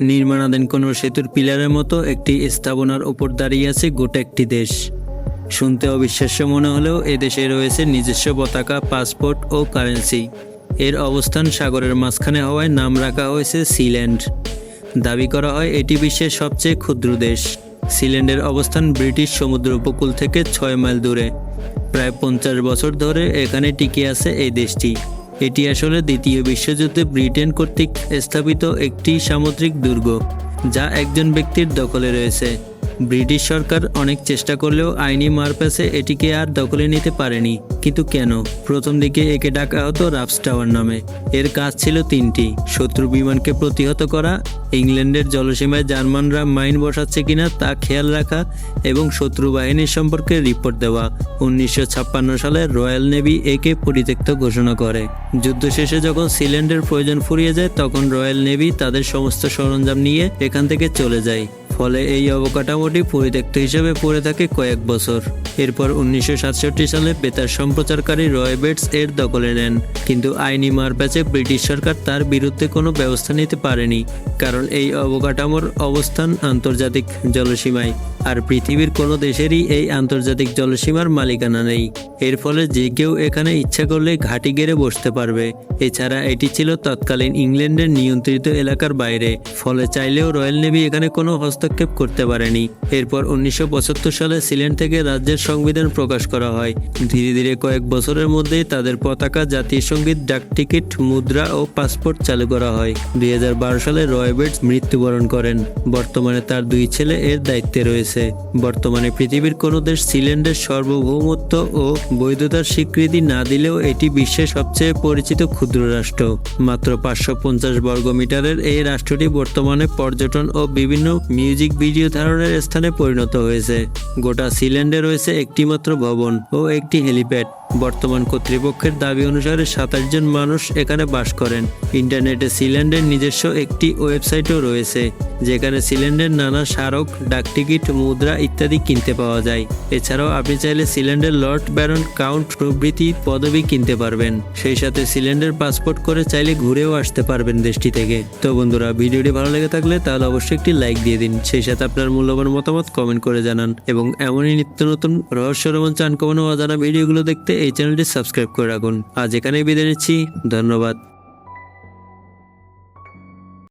নির্মাণাধীন কোনো সেতুর পিলারের মতো একটি স্থাপনার ওপর দাঁড়িয়ে আছে গোটা একটি দেশ। শুনতে অবিশ্বাস্য মনে হলেও এদেশে রয়েছে নিজস্ব পতাকা, পাসপোর্ট ও কারেন্সি। এর অবস্থান সাগরের মাঝখানে হওয়ায় নাম রাখা হয়েছে সিল্যান্ড। দাবি করা হয় এটি বিশ্বের সবচেয়ে ক্ষুদ্র দেশ। সিল্যান্ডের অবস্থান ব্রিটিশ সমুদ্র উপকূল থেকে ছয় মাইল দূরে। প্রায় পঞ্চাশ বছর ধরে এখানে টিকে আছে এই দেশটি। এটি আসলে দ্বিতীয় বিশ্বযুদ্ধে ব্রিটেন কর্তৃক স্থাপিত একটি সামুদ্রিক দুর্গ, যা একজন ব্যক্তির দখলে রয়েছে। ব্রিটিশ সরকার অনেক চেষ্টা করলেও আইনি মারপ্যাসে এটিকে আর দখলে নিতে পারেনি। কিন্তু কেন? প্রথম দিকে একে ডাকা হতো রাফস টাওয়ার নামে। এর কাজ ছিল তিনটি। শত্রু বিমানকে প্রতিহত করা, ইংল্যান্ডের জলসীমায় জার্মানরা মাইন বসাচ্ছে কিনা তা খেয়াল রাখা এবং শত্রু বাহিনীর সম্পর্কে রিপোর্ট দেওয়া। উনিশশো ছাপ্পান্ন সালে রয়্যাল নেভি একে পরিত্যক্ত ঘোষণা করে। যুদ্ধ শেষে যখন সিল্যান্ডের প্রয়োজন ফুরিয়ে যায়, তখন রয়্যাল নেভি তাদের সমস্ত সরঞ্জাম নিয়ে এখান থেকে চলে যায়। ফলে এই অবকাঠামোটি পরিত্যক্ত হিসেবে পড়ে থাকে কয়েক বছর। এরপর উনিশশো সাতষট্টি সালে বেতার সম্প্রচারকারী রয় বেটস এর দখলে নেন। কিন্তু আইনি মারপ্যাচে ব্রিটিশ সরকার তার বিরুদ্ধে কোনো ব্যবস্থা নিতে পারেনি, কারণ এই অবকাঠামোর অবস্থান আন্তর্জাতিক জলসীমায়। আর পৃথিবীর কোনো দেশেরই এই আন্তর্জাতিক জলসীমার মালিকানা নেই। এর ফলে যে কেউ এখানে ইচ্ছা করলে ঘাঁটি গেড়ে বসতে পারবে। এছাড়া এটি ছিল তৎকালীন ইংল্যান্ডের নিয়ন্ত্রিত এলাকার বাইরে, ফলে চাইলেও রয়্যাল নেভি এখানে কোনো হস্তক্ষেপ করতে পারেনি। এরপর উনিশশো পঁচাত্তর সালে সিল্যান্ড থেকে রাজ্যের সংবিধান প্রকাশ করা হয়। ধীরে ধীরে কয়েক বছরের মধ্যেই তাদের পতাকা জাতীয় সংগীত ডাক টিকিট, মুদ্রা ও পাসপোর্ট চালু করা হয়। দুই হাজার বারো সালে রয়বেটস মৃত্যুবরণ করেন। বর্তমানে তার দুই ছেলে এর দায়িত্বে রয়েছে। বর্তমানে পৃথিবীর কোনো দেশ সিলেন্ডের সার্বভৌমত্ব ও বৈধতার স্বীকৃতি না দিলেও এটি বিশ্বের সবচেয়ে পরিচিত ক্ষুদ্র রাষ্ট্র। মাত্র পাঁচশো পঞ্চাশ বর্গ মিটারের এই রাষ্ট্রটি বর্তমানে পর্যটন ও বিভিন্ন মিউজিক ভিডিও ধারণের স্থানে পরিণত হয়েছে। গোটা সিলেন্ডে রয়েছে একটিমাত্র ভবন ও একটি হেলিপ্যাড। বর্তমান কর্তৃপক্ষের দাবি অনুসারে সাতাশ জন মানুষ এখানে বাস করেন। ইন্টারনেটে সিল্যান্ডের নিজস্ব একটি ওয়েবসাইটও রয়েছে, যেখানে সিল্যান্ডের নানা স্মারক ডাকটিকিট মুদ্রা ইত্যাদি কিনতে পাওয়া যায়। এছাড়াও আপনি চাইলে সিল্যান্ডের লর্ড ব্যারন কাউন্ট প্রভৃতি পদবি কিনতে পারবেন। সেই সাথে সিল্যান্ডের পাসপোর্ট করে চাইলে ঘুরেও আসতে পারবেন দেশটি থেকে। তো বন্ধুরা, ভিডিওটি ভালো লেগে থাকলে তাহলে অবশ্যই একটি লাইক দিয়ে দিন। সেই সাথে আপনার মূল্যবান মতামত কমেন্ট করে জানান। এবং এমনই নিত্য নতুন রহস্য রোমাঞ্চ আনকমন অজানা ভিডিওগুলো দেখতে এই চ্যানেলটি সাবস্ক্রাইব করে রাখুন। আজ এখানেই বিদায় নিচ্ছি। ধন্যবাদ।